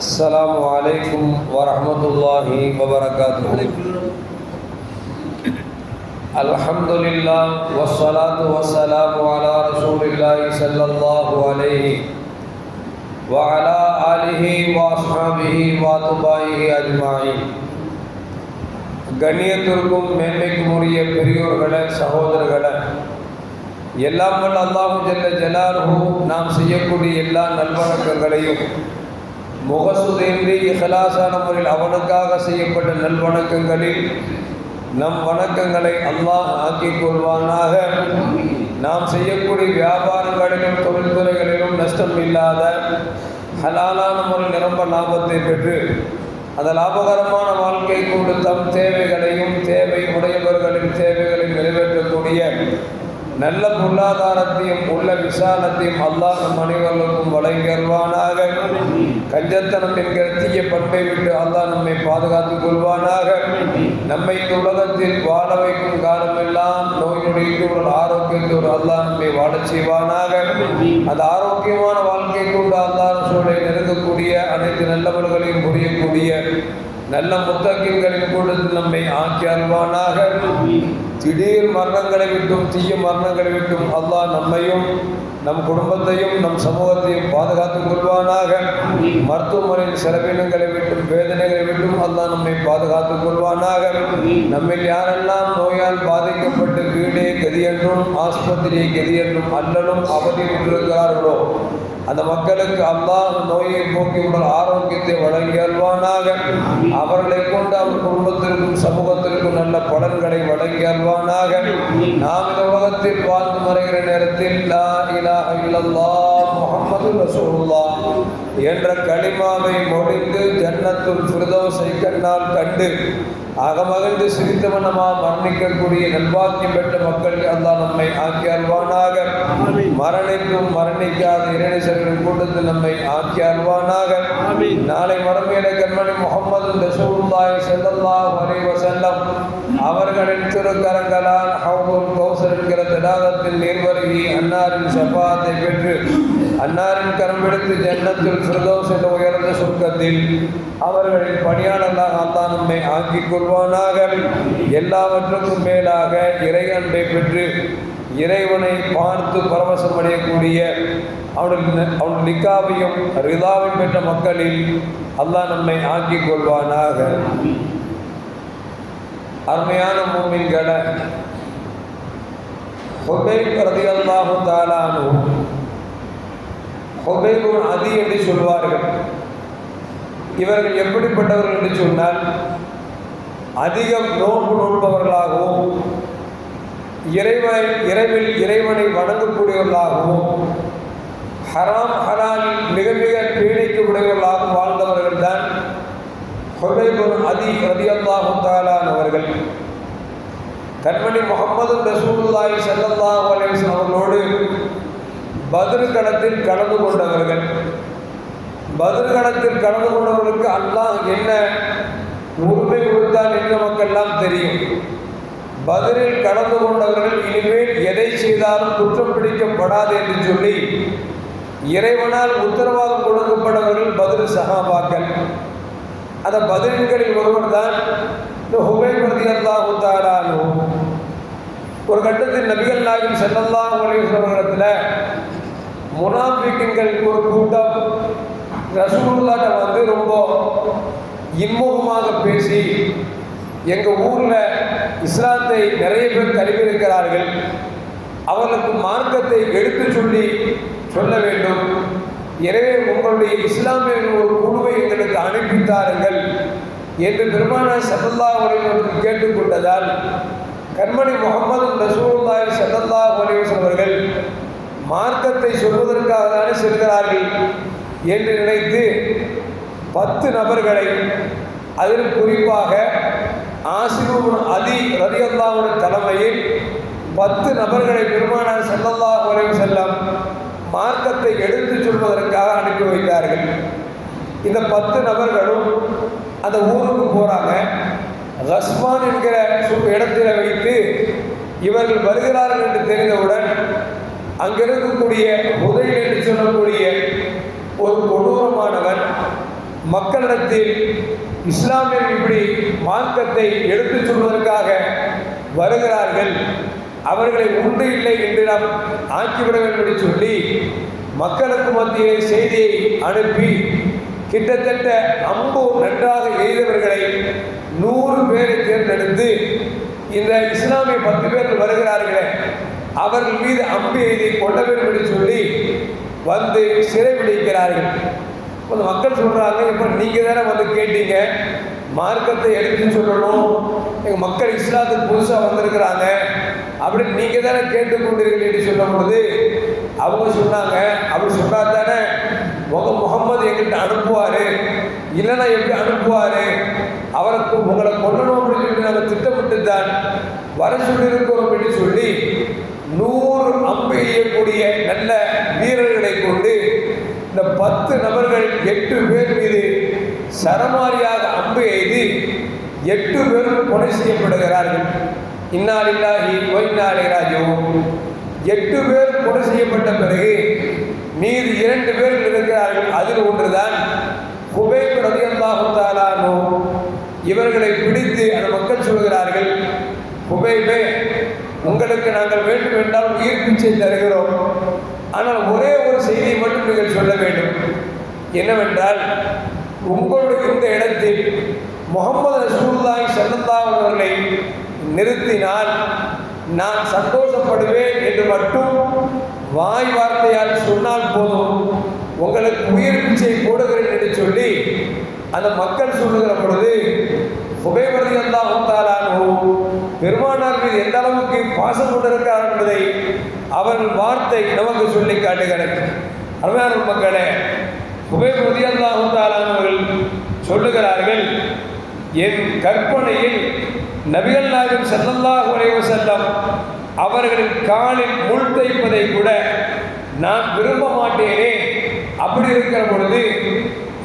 السلام عليكم ورحمة الله وبركاته الحمد لله والصلاة والسلام على رسول الله صلى الله عليه وعلى آله وأصحابه وأتباعه أجمعين கண்ணியத்திற்கும் மேன்மைக்கும் உரிய பெரியோர்களே சகோதரர்களே எல்லாம் வல்ல அல்லாஹு ஜல்ல ஜலாலுஹு நாம் செய்யக்கூடிய எல்லா நல்வணக்கங்களையும் முகசுதின்றி இஹலாசான முறையில் அவனுக்காக செய்யப்பட்ட நல்வணக்கங்களில் நம் வணக்கங்களை அல்லாஹ் ஆக்கிக் கொள்வானாக. நாம் செய்யக்கூடிய வியாபாரங்களிலும் தொழில்துறைகளிலும் நஷ்டம் இல்லாத ஹலாலான முறை நிரம்ப லாபத்தை பெற்று அந்த லாபகரமான வாழ்க்கை கொண்டு தம் தேவைகளையும் தேவை உடையவர்களின் தேவைகளையும் நிறைவேற்றக்கூடிய நல்ல பொருளாதாரத்தையும் உள்ள விசாலத்தையும் அல்லாஹ் நம் அனைவர்களுக்கும் வழங்கல்வானாக கஞ்சத்தனம் என்கிற தீய பண்பை விட்டு அல்லாஹ் நம்மை பாதுகாத்துக் கொள்வானாக. நம்மை இந்த உலகத்தில் வாழ வைக்கும் காலமெல்லாம் நோய் ஒரு உடல் ஆரோக்கியத்தோடு அல்லாஹ் நம்மை வாழச் செய்வானாக. அந்த ஆரோக்கியமான வாழ்க்கை கொண்டு அல்லாஹ் சூழலை நெருங்கக்கூடிய அனைத்து நல்லவர்களையும் புரியக்கூடிய நல்ல முத்தகின்களின் கூட்டத்தில் நம்மை ஆக்கி அல்வானாக திடீர் மரணங்களை விட்டும் தீய மரணங்களை விட்டும் அல்லாஹ் நம்மையும் நம் குடும்பத்தையும் நம் சமூகத்தையும் பாதுகாத்துக் கொள்வானாக. மருத்துவமனையின் செலவினங்களை விட்டும் வேதனைகளை விட்டும் அல்லா நம்மை பாதுகாத்துக் கொள்வானாக. நம்மில் யாரெல்லாம் நோயால் பாதிக்கப்பட்டு வீடே கதி என்றும் ஆஸ்பத்திரியை கதி என்றும் அல்லலும் அவதியுற்றிருக்கிறார்களோ அந்த மக்களுக்கு அல்லாஹ் நோயை போக்கி உடல் ஆரோக்கியத்தை வழங்கி அல்வானாக. அவர்களை கொண்டு அவர் குடும்பத்திற்கும் சமூகத்திற்கும் நல்ல பலன்களை வழங்கி அல்வானாக. நாம் இந்த உலகத்தில் வாழ் மறைகிற நேரத்தில் லா இலாஹ இல்லல்லாஹ் முஹம்மது ரசூலுல்லாஹ் என்ற களிமாவை முடிந்து ஜன்னத்துல் ஃபிர்தௌஸை கண்ணால் கண்டு அகமகிழ்ந்து சிரித்தவனமா மரணிக்கக்கூடிய நல்வாக்கியம் பெற்ற மக்கள் அல்லாஹ் நம்மை ஆக்கி அல்வானாக மரணிக்கும் மரணிக்காத இறைநேசர்களின் கூட்டத்தில் நம்மை ஆக்கி அல்வானாக நாளை மரமேல கண்மணி முகமது ரசூலுல்லாஹி ஸல்லல்லாஹு அலைஹி வஸல்லம் அவர்களின் திருக்கரங்களால் ஹவுல் கௌசர் என்கிற தடாகத்தில் நீர்வருகி அன்னாரின் ஷஃபாத்தை பெற்று அன்னாரின் கரம்பெடுத்து ஜன்னத்தில் ஃபிர்தௌஸ் என்ற உயர்ந்த சுருக்கத்தில் அவர்களின் பணியாளர்களாக அல்லாஹ் நம்மை ஆக்கிக் கொள்வானாக. எல்லாவற்றுக்கும் மேலாக இறை அன்பை பெற்று இறைவனை பார்த்து பரவசம் அடையக்கூடிய அவனுடைய அவன் நிக்காவையும் ரிதாவையும் பெற்ற மக்களில் அல்லாஹ் நம்மை ஆக்கிக் கொள்வானாக. அருமையான மூமின்களை ஹுபைப் ரதியல்லாஹு தாலானு ஹுபைபுன் அதி என்று சொல்வார்கள். இவர்கள் எப்படிப்பட்டவர்கள் என்று சொன்னால் அதிகம் நோன்பு நோன்பவர்களாகவும் இறைவன் இறைவில் இறைவனை வணங்கக்கூடியவர்களாகவும் ஹராம் ஹரால் மிக மிக பீடிக்கு உடையவர்களாகவும் வாழ்ந்தவர்கள் தான் ஹுபைபுன் அதி ரதியல்லாஹு தாலானவர்கள் கண்மணி முகமது ரசூல்லாய் ஸல்லல்லாஹு அலைஹி அவர்களோடு பத்ரு கலந்து கொண்டவர்கள். பத்ரு கலந்து கொண்டவர்களுக்கு அல்லாஹ் என்ன உரிமை கொடுத்தான் என்று நமக்கெல்லாம் தெரியும். பதிலில் கலந்து கொண்டவர்கள் இனிமேல் எதை செய்தாலும் குற்றம் பிடிக்கப்படாது என்று சொல்லி இறைவனால் உத்தரவாதம் கொடுக்கப்பட்டவர்கள் பதில் சகாபாக்கள். அந்த பதில்களில் ஒருவர் தான் இந்த ஹுபை பிரதி அல்லாஹு ஒரு கட்டத்தில் நபிகள் நாயகம் செல்லல்லா இடத்துல முனாபிக்கங்கள் ஒரு கூட்டம். ரசூலுல்லாட்ட வந்து ரொம்ப இன்முகமாக பேசி எங்கள் ஊரில் இஸ்லாத்தை நிறைய பேர் தழுவியிருக்கிறார்கள். அவர்களுக்கு மார்க்கத்தை எடுத்து சொல்லி சொல்ல வேண்டும். எனவே உங்களுடைய இஸ்லாமிய ஒரு குழுவை எங்களுக்கு அனுப்பித்தாருங்கள் என்று பெருமான சதல்லா உலகத்திற்கு கேட்டுக்கொண்டதால் கண்மணி முகமது ரசூல்லாய் சதல்லா உலகம் அவர்கள் மார்க்கத்தை சொல்வதற்காக தானே செல்கிறார்கள் என்று நினைத்து பத்து நபர்களை அதில் குறிப்பாக ஆசிபுன் அதி ரதியல்லாவுடன் தலைமையில் பத்து நபர்களை பெருமானார் செல்லல்லா உலகம் செல்லம் மார்க்கத்தை எடுத்து சொல்வதற்காக அனுப்பி வைத்தார்கள். இந்த பத்து நபர்களும் அந்த ஊருக்கு போகிறாங்க ரஸ்மான் என்கிற இடத்தில் வைத்து இவர்கள் வருகிறார்கள் என்று தெரிந்தவுடன் அங்கே இருக்கக்கூடிய உதவி என்று சொல்லக்கூடிய ஒரு கொடூரமானவன் மக்களிடத்தில் இஸ்லாமியர் இப்படி மார்க்கத்தை எடுத்துச் சொல்வதற்காக வருகிறார்கள். அவர்களை உண்டு இல்லை என்று நாம் ஆக்கிவிட வேண்டும் என்று சொல்லி மக்களுக்கு மத்தியிலே செய்தியை அனுப்பி கிட்டத்தட்ட அம்பு நன்றாக எய்தவர்களை நூறு பேரை தேர்ந்தெடுத்து இந்த இஸ்லாமிய பத்து பேர் வருகிறார்களே அவர்கள் மீது அம்பு எழுதி கொள்ள வேண்டும் என்று சொல்லி வந்து சிறை விடுக்கிறார்கள் இப்போ மக்கள் சொல்கிறாங்க இப்போ நீங்கள் தானே வந்து கேட்டீங்க? மார்க்கத்தை எடுத்துன்னு சொல்லணும். எங்கள் மக்கள் இஸ்லாத்துக்கு புதுசாக வந்திருக்கிறாங்க. அப்படின்னு நீங்கள் தானே கேட்டுக்கொண்டீர்கள் என்று சொல்லும் பொழுது அவங்க சொன்னாங்க அப்படி சொன்னா தானே உங்கள் முகம்மது எங்கிட்ட அனுப்புவார். இல்லைன்னா எப்படி அனுப்புவார்? அவருக்கு உங்களை கொல்லணும் அப்படின்னு சொல்லி நாங்கள் திட்டமிட்டு தான் வர சொல்லியிருக்கிறோம் அப்படின்னு சொல்லி நூறு அம்பு எய்யக்கூடிய நல்ல வீரர்களை கொண்டு இந்த பத்து நபர்கள் எட்டு பேர் மீது சரமாரியாக அம்பு எய்து எட்டு பேரும் கொலை செய்யப்படுகிறார்கள். இன்னாலில்லாகி ஒய்நாளி ராஜோ எட்டு பேர் கொலை செய்யப்பட்ட பிறகு மீது இரண்டு பேர் இருக்கிறார்கள் அதில் ஒன்றுதான் குபைப் ரதியல்லாஹு இவர்களை பிடித்து அந்த மக்கள் சொல்கிறார்கள் குபைபே உங்களுக்கு நாங்கள் வேண்டும் என்றால் உயிர் பிச்சை தருகிறோம். ஆனால் ஒரே ஒரு செய்தியை மட்டும் நீங்கள் சொல்ல வேண்டும். என்னவென்றால் உங்களுடைய இந்த இடத்தில் முகமது ரசூல்லாய் சல்லல்லாஹு அவர்களை நிறுத்தினால் நான் சந்தோஷப்படுவேன் என்று மட்டும் வாய் வார்த்தையால் சொன்னால் போதும் உங்களுக்கு உயிர் பிச்சை போடுகிறேன் என்று சொல்லி அந்த மக்கள் சொல்லுகிற பொழுது புகைவரதி அல்லாஹாலானோ பெருமானார் மீது எந்த அளவுக்கு பாசம் கொண்டிருக்கிறார் என்பதை அவன் வார்த்தை நமக்கு சொல்லி காட்டுகிறது. அருமையான மக்களே புகைவரதி அல்லாஹாலானவர்கள் சொல்லுகிறார்கள் என் கற்பனையில் நபிகள் நாயகம் ஸல்லல்லாஹு உரைவு செல்லம் அவர்களின் காலில் முள் தைப்பதை கூட நான் விரும்ப மாட்டேனே. அப்படி இருக்கிற பொழுது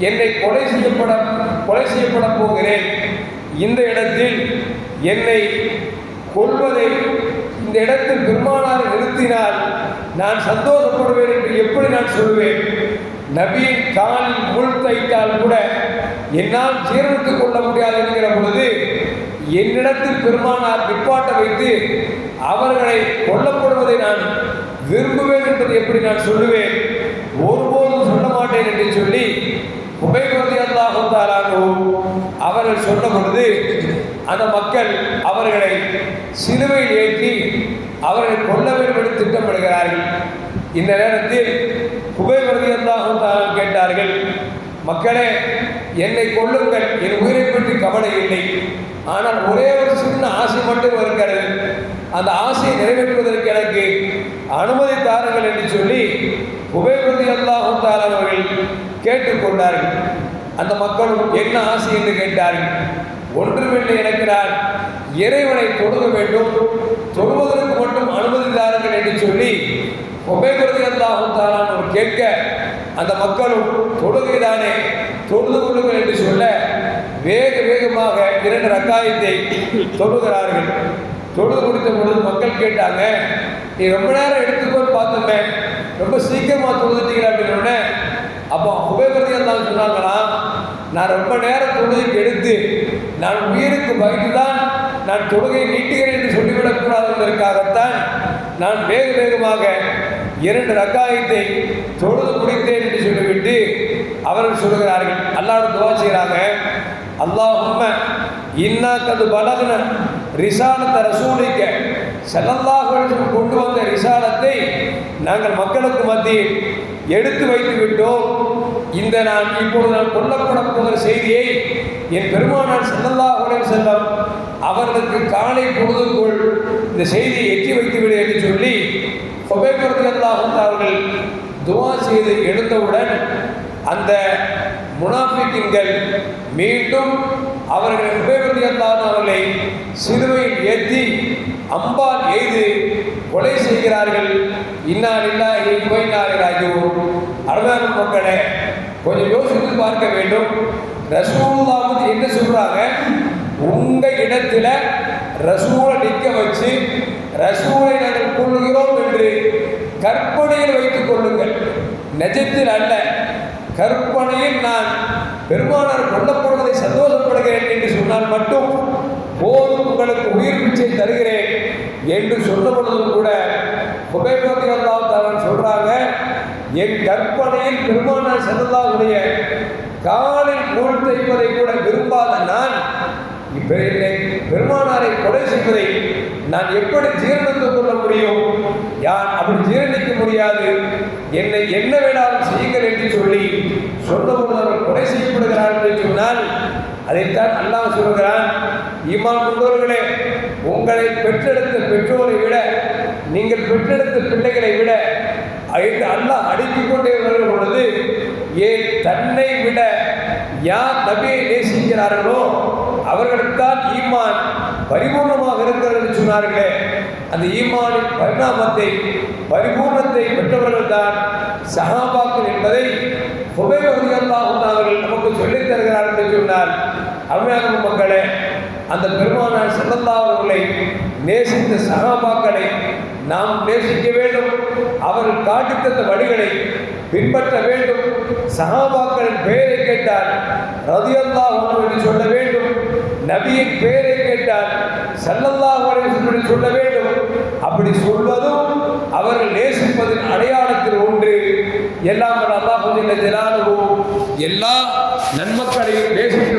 என்னை கொலை செய்யப்பட கொலை செய்யப்பட போகிறேன். இந்த இடத்தில் என்னை கொள்வதை இந்த இடத்தில் பெருமானார் நிறுத்தினால் நான் சந்தோஷப்படுவேன் என்று எப்படி நான் சொல்வேன் நபியின் காலில் முள் தைத்தால் கூட என்னால் ஜீரணித்துக் கொள்ள முடியாது என்கிற பொழுது என்னிடத்தில் பெருமானார் நிப்பாட்ட வைத்து அவர்களை கொல்லப்படுவதை நான் விரும்புவேன் என்பதை எப்படி நான் சொல்லுவேன்? ஒருபோதும் சொல்ல மாட்டேன் என்று சொல்லி உபயோகத்தை அல்லாஹாலும் அவர்கள் சொன்ன பொழுது அந்த மக்கள் அவர்களை சிலுவையில் ஏற்றி அவர்களை கொல்ல வேண்டும் என்று திட்டமிடுகிறார்கள். இந்த நேரத்தில் உபயோகத்தை அல்லாஹாலும் கேட்டார்கள் மக்களே என்னை கொள்ளுங்கள் என் உயிரை பற்றி கவலை இல்லை. ஆனால் ஒரே ஒரு சின்ன ஆசை மட்டும் இருக்கிறது அந்த ஆசையை நிறைவேற்றுவதற்கு எனக்கு அனுமதி தாருங்கள் என்று சொல்லி உபயோகத்தை அல்லாஹும் அவர்கள் கேட்டுக்கொண்டார்கள் அந்த மக்களும் என்ன ஆசை என்று கேட்டார்கள். ஒன்றுமில்லை எனக்கு நான் இறைவனை தொழுக வேண்டும். தொழுவதற்கு மட்டும் அனுமதி தாருங்கள் என்று சொல்லி உபயோகத்தை அல்லாஹும் தாரான் கேட்க அந்த மக்களும் தொழுகைதானே தொழுது கொள்ளுங்கள் என்று சொல்ல வேக வேகமாக இரண்டு ரக்காயத்தை தொழுகிறார்கள். தொழுது கொடுத்த பொழுது மக்கள் கேட்டாங்க நீ ரொம்ப நேரம் எடுத்துக்கோன்னு பார்த்தோமே ரொம்ப சீக்கிரமாக தொழுதுட்டீங்களா? அப்படின்னு உடனே அப்போ உபயோகத்தில் தான் சொன்னாங்கன்னா நான் ரொம்ப நேரம் தொழுதுக்கு எடுத்து நான் உயிருக்கு பயந்து தான் நான் தொழுகையை நீட்டுகிறேன் என்று சொல்லிவிடக்கூடாது என்பதற்காகத்தான் நான் வேக வேகமாக இரண்டு ரக்காயத்தை தொழுது முடித்தேன் என்று சொல்லிவிட்டு அவர்கள் சொல்கிறார்கள் அல்லாஹ் துவா செய்கிறாங்க. அல்லாஹும்ம இன்னா கது பலகுன ரிசாலத்தை ரசூலிக்க. செல்லல்லாஹ் கொண்டு வந்த ரிசாலத்தை நாங்கள் மக்களுக்கு மத்தியில் எடுத்து வைத்து விட்டோம். இந்த நான் இப்பொழுது நான் கொல்லப்பட போகிற செய்தியை என் பெருமானார் செல்லல்லா உலகம் செல்லம் அவர்களுக்கு காலை பொழுதுக்குள் இந்த செய்தியை எட்டி வைத்து விடு என்று சொல்லி புகைப்படத்தில் அவர்கள் துவா செய்து எழுந்தவுடன் அந்த முனாஃபிக்கின்கள் மீண்டும் அவர்கள் உபயோகத்தான் அவர்களை சிறுவை ஏற்றி அம்பால் எய்து கொலை செய்கிறார்கள். இன்னால் இல்லாஹி ஆகியோர் அருமையான மக்களே கொஞ்சம் யோசித்து பார்க்க வேண்டும். ரசூல்லாவது என்ன சொல்கிறாங்க உங்கள் இடத்துல ரசூலை நிற்க வச்சு ரசூலை நாங்கள் கொள்ளுகிறோம் என்று கற்பனையில் வைத்துக் கொள்ளுங்கள். நிஜத்தில் அல்ல. கற்பனையில் நான் பெருமானார் கொல்லப்படுவதை சந்தோஷப்படுகிறேன் என்று சொன்னால் மட்டும் போதும் உங்களுக்கு உயிர் பிச்சை தருகிறேன் என்று சொன்ன பொழுதும் கூட புகைப்பதி அல்லாஹ் சொல்றாங்க என் கற்பனையில் பெருமானார் செல்லல்லாவுடைய காலில் நூல் தைப்பதை கூட விரும்பாத நான் இப்ப என்னை பெருமானாரை கொலை செய்வதை நான் எப்படி ஜீரணித்துக் கொள்ள முடியும்? யார் அப்படி ஜீரணிக்க முடியாது? என்னை என்ன வேணாலும் செய்யுங்கள் என்று சொல்லி சொன்னபோது அவர் கொலை செய்யப்படுகிறார் என்று சொன்னால் அதைத்தான் அல்லாஹ் சொல்கிறான் ஈமான் கொண்டவர்களே உங்களை பெற்றெடுத்த பெற்றோரை விட நீங்கள் பெற்றெடுத்த பிள்ளைகளை விட ஐந்து அல்லாஹ் அடுக்கிக் கொண்டே வருகிற பொழுது ஏன் தன்னை விட யார் நபியை நேசிக்கிறார்களோ அவர்களுக்குத்தான் ஈமான் பரிபூர்ணமாக இருக்கிறது சொன்னார்களே. அந்த ஈமானின் பரிணாமத்தை பரிபூர்ணத்தை பெற்றவர்கள் தான் சகாபாக்கள் என்பதை புகைவதிகளாகும் அவர்கள் நமக்கு சொல்லித் தருகிறார்கள் என்று சொன்னால் அருமையான மக்களே அந்த பெருமானார் செல்லல்லா அவர்களை நேசித்த சகாபாக்களை நாம் நேசிக்க வேண்டும். அவர் காட்டித்தந்த வழிகளை பின்பற்ற வேண்டும். சகாபாக்களின் பெயரை கேட்டால் ரதியல்லா என்று சொல்ல வேண்டும். நபியின் பெயரை கேட்டால் சல்லல்லா என்று சொல்ல வேண்டும். அப்படி சொல்வதும் அவர்கள் நேசிப்பதின் அடையாளத்தில் ஒன்று. எல்லாம் அல்லாஹ் எல்லா நன்மக்களையும் நேசிக்கக்கூடிய